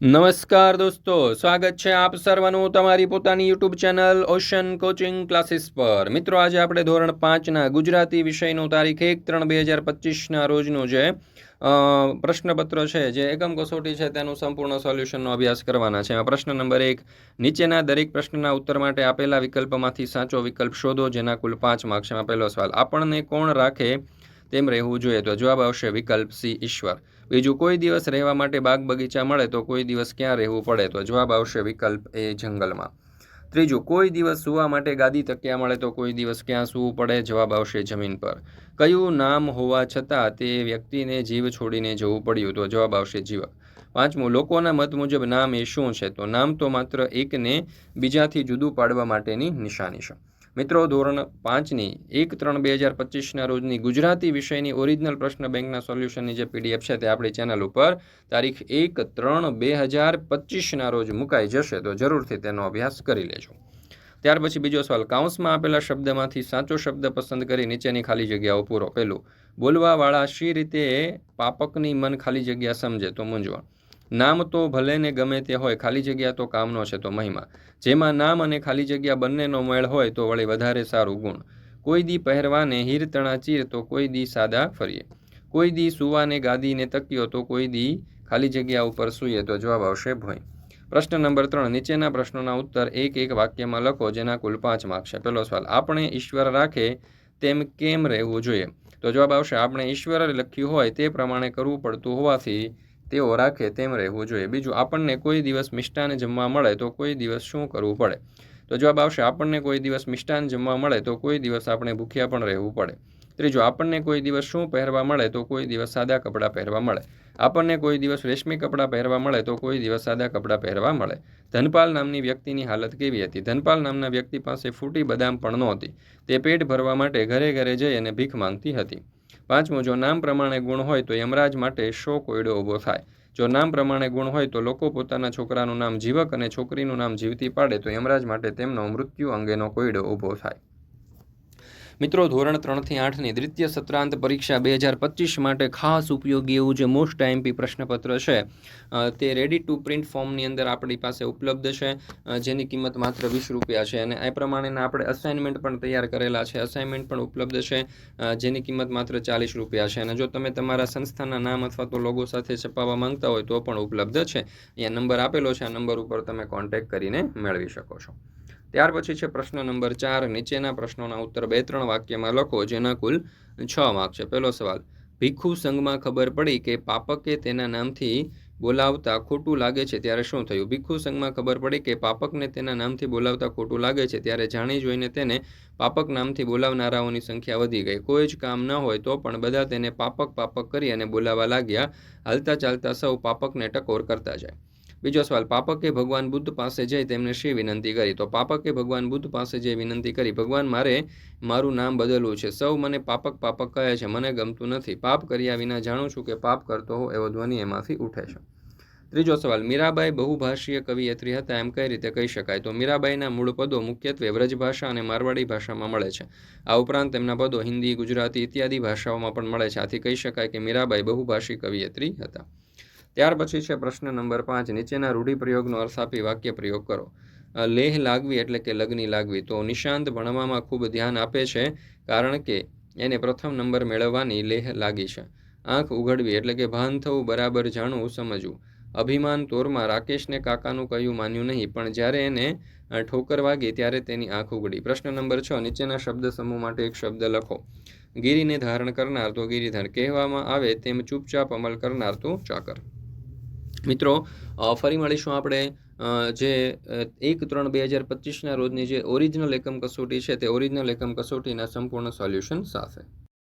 નમસ્કાર દોસ્તો, સ્વાગત છે આપ સર્વનું તમારી પોતાની YouTube channel ocean coaching classes પર. મિત્રો, આજે આપણે ધોરણ પાંચના ગુજરાતી વિષયનું તારીખ એક ત્રણ બે હજાર પચીસના રોજનું જે પ્રશ્નપત્ર છે, જે એકમ કસોટી છે, તેનું સંપૂર્ણ સોલ્યુશનનો અભ્યાસ કરવાના છે. પ્રશ્ન નંબર એક, નીચેના દરેક પ્રશ્નના ઉત્તર માટે આપેલા વિકલ્પમાંથી સાચો વિકલ્પ શોધો, જેના કુલ પાંચ માર્ક્સ એમાં પહેલો સવાલ, આપણને કોણ રાખે તેમ રહેવું જોઈએ. તો જવાબ આવશે વિકલ્પ સી, ઈશ્વર. બીજું, કોઈ દિવસ રહેવા માટે બાગ બગીચા મળે તો કોઈ દિવસ ક્યાં રહેવું પડે? તો જવાબ આવશે વિકલ્પ એ, જંગલમાં. ત્રીજું, કોઈ દિવસ સૂવા માટે ગાદી તકિયા મળે તો કોઈ દિવસ ક્યાં સૂવું પડે? જવાબ આવશે જમીન પર. કયું નામ હોવા છતાં તે વ્યક્તિને જીવ છોડીને જવું પડ્યું? તો જવાબ આવશે જીવક પાંચમું, લોકોના મત મુજબ નામ એ શું છે? તો નામ તો માત્ર એકને બીજાથી જુદું પાડવા માટેની નિશાની છે. મિત્રો, ધોરણ પાંચની એક ત્રણ બે હજાર પચીસના રોજની ગુજરાતી વિષયની ઓરિજિનલ પ્રશ્ન બેંકના સોલ્યુશનની જે પીડીએફ છે તે આપણી ચેનલ ઉપર તારીખ એક ત્રણ બે હજાર પચીસના રોજ મુકાઈ જશે, તો જરૂરથી તેનો અભ્યાસ કરી લેજો. ત્યાર પછી બીજો સવાલ, કાઉન્સમાં આપેલા શબ્દમાંથી સાચો શબ્દ પસંદ કરી નીચેની ખાલી જગ્યાઓ પૂરો પહેલું બોલવાવાળા શી રીતે પાપકની મન ખાલી જગ્યા સમજે, તો મૂંઝવણ. નામ તો ભલે ને ગમે તે હોય, ખાલી જગ્યા તો કામનો છે તો મહિમા. જેમાં નામ અને ખાલી જગ્યા બંનેનો મેળ હોય તો વળી વધારે સારું ગુણ. કોઈ દી પહેરવાને હીર તણા ચીર તો કોઈ દી સાદા ફરીએ. કોઈ દી સુવાને ગાદીને તક્યો તો કોઈ દી ખાલી જગ્યા ઉપર સૂઈએ તો જવાબ આવશે ભોય. પ્રશ્ન નંબર ત્રણ, નીચેના પ્રશ્નોના ઉત્તર એક એક વાક્યમાં લખો જેના કુલ પાંચ માર્ક છે. પહેલો સવાલ, આપણે ઈશ્વર રાખે તેમ કેમ રહેવું જોઈએ? તો જવાબ આવશે, આપણે ઈશ્વરે લખ્યું હોય તે પ્રમાણે કરવું પડતું હોવાથી તેઓ રાખે તેમ રહેવું જોઈએ. બીજું, આપણને કોઈ દિવસ મિષ્ટાન જમવા મળે તો કોઈ દિવસ શું કરવું પડે? તો જવાબ આવશે, આપણને કોઈ દિવસ મિષ્ટાન જમવા મળે તો કોઈ દિવસ આપણે ભૂખ્યા પણ રહેવું પડે. ત્રીજું, આપણને કોઈ દિવસ શું પહેરવા મળે તો કોઈ દિવસ સાદા કપડાં પહેરવા મળે. આપણને કોઈ દિવસ રેશમી કપડાં પહેરવા મળે તો કોઈ દિવસ સાદા કપડાં પહેરવા મળે. ધનપાલ નામની વ્યક્તિની હાલત કેવી હતી? ધનપાલ નામના વ્યક્તિ પાસે ફૂટી બદામ પણ નહોતી. તે પેટ ભરવા માટે ઘરે ઘરે જઈ અને ભીખ માંગતી હતી. પાંચમું, જો નામ પ્રમાણે ગુણ હોય તો યમરાજ માટે શો કોયડો ઊભો થાય. જો નામ પ્રમાણે ગુણ હોય તો લોકો પોતાના છોકરાનું નામ જીવક અને છોકરીનું નામ જીવતી પાડે તો યમરાજ માટે તેમનો મૃત્યુ અંગેનો કોયડો ઊભો થાય. મિત્રો, ધોરણ ત્રણથી આઠની દ્વિતીય સત્રાંત પરીક્ષા બે હજાર પચીસ માટે ખાસ ઉપયોગી એવું જે મોસ્ટ ટાઈમપી પ્રશ્નપત્ર છે તે રેડી ટુ પ્રિન્ટ ફોર્મની અંદર આપણી પાસે ઉપલબ્ધ છે જેની કિંમત માત્ર વીસ રૂપિયા છે અને એ પ્રમાણેના આપણે અસાઇનમેન્ટ પણ તૈયાર કરેલા છે. અસાઇનમેન્ટ પણ ઉપલબ્ધ છે જેની કિંમત માત્ર ચાલીસ રૂપિયા છે અને જો તમે તમારા સંસ્થાના નામ અથવા તો લોગો સાથે છપાવવા માંગતા હોય તો પણ ઉપલબ્ધ છે. અહીંયા નંબર આપેલો છે, આ નંબર ઉપર તમે કોન્ટેક્ટ કરીને મેળવી શકો છો. ત્યાર પછી છે પ્રશ્ન નંબર ચાર. નીચેના પ્રશ્નોના ઉત્તર બે ત્રણ વાક્યમાં લખો, જેના કુલ છ માર્ક છે. પહેલો સવાલ, ભીખુ સંઘમાં ખબર પડી કે પાપકે તેના નામથી બોલાવતા ખોટું લાગે છે ત્યારે શું થયું? ભીખુ સંઘમાં ખબર પડી કે પાપકને તેના નામથી બોલાવતા ખોટું લાગે છે ત્યારે જાણી જોઈને તેને પાપક નામથી બોલાવનારાઓની સંખ્યા વધી ગઈ. કોઈ જ કામ ન હોય તો પણ બધા તેને પાપક પાપક કરી અને બોલાવા લાગ્યા. હાલતા ચાલતા સૌ પાપકને ટકોર કરતા જાય. બીજો સવાલ, પાપકે ભગવાન બુદ્ધ પાસે જઈ તેમને શી વિનંતી કરી? તો પાપકે ભગવાન બુદ્ધ પાસે જઈ વિનંતી કરી, ભગવાન મારે મારું નામ બદલવું છે. સૌ મને પાપક પાપક કહે છે, મને ગમતું નથી. પાપ કર્યા વિના જાણું છું કે પાપ કરતો હો એવો ધ્વનિ એમાંથી ઉઠે છે. ત્રીજો સવાલ, મીરાબાઈ બહુભાષીય કવિયત્રી હતા એમ કઈ રીતે કહી શકાય? તો મીરાબાઈના મૂળ પદો મુખ્યત્વે વ્રજ ભાષા અને મારવાડી ભાષામાં મળે છે. આ ઉપરાંત તેમના પદો હિન્દી, ગુજરાતી, ઇત્યાદિ ભાષાઓમાં પણ મળે છે. આથી કહી શકાય કે મીરાબાઈ બહુભાષી કવિયત્રી હતા. ત્યાર પછી છે પ્રશ્ન નંબર પાંચ, નીચેના રૂઢિપ્રયોગનો અર્થ આપી વાક્ય પ્રયોગ કરો. લેહ લાગવી એટલે કે લગ્ની લાગવી. તો નિશાંત ભણવામાં ખૂબ ધ્યાન આપે છે, કારણ કે એને પ્રથમ નંબર મેળવવાની લેહ લાગી છે. આંખ ઉઘડવી એટલે કે ભાન થવું બરાબર જાણવું, સમજવું. અભિમાન તોરમાં રાકેશને કાકાનું કહ્યું માન્યું નહીં, પણ જ્યારે એને ઠોકર વાગી ત્યારે તેની આંખ ઉઘડી. પ્રશ્ન નંબર છ, નીચેના શબ્દ સમૂહ માટે એક શબ્દ લખો. ગીરીને ધારણ કરનાર તો ગિરિધર કહેવામાં આવે તેમ ચૂપચાપ અમલ કરનાર તો ચાકર. મિત્રો ફરી મળીશું આપણે જે એક ત્રણ બે હજાર પચીસના રોજની જે ઓરિજિનલ એકમ કસોટી છે તે ઓરિજિનલ એકમ કસોટીના સંપૂર્ણ સોલ્યુશન સાથે.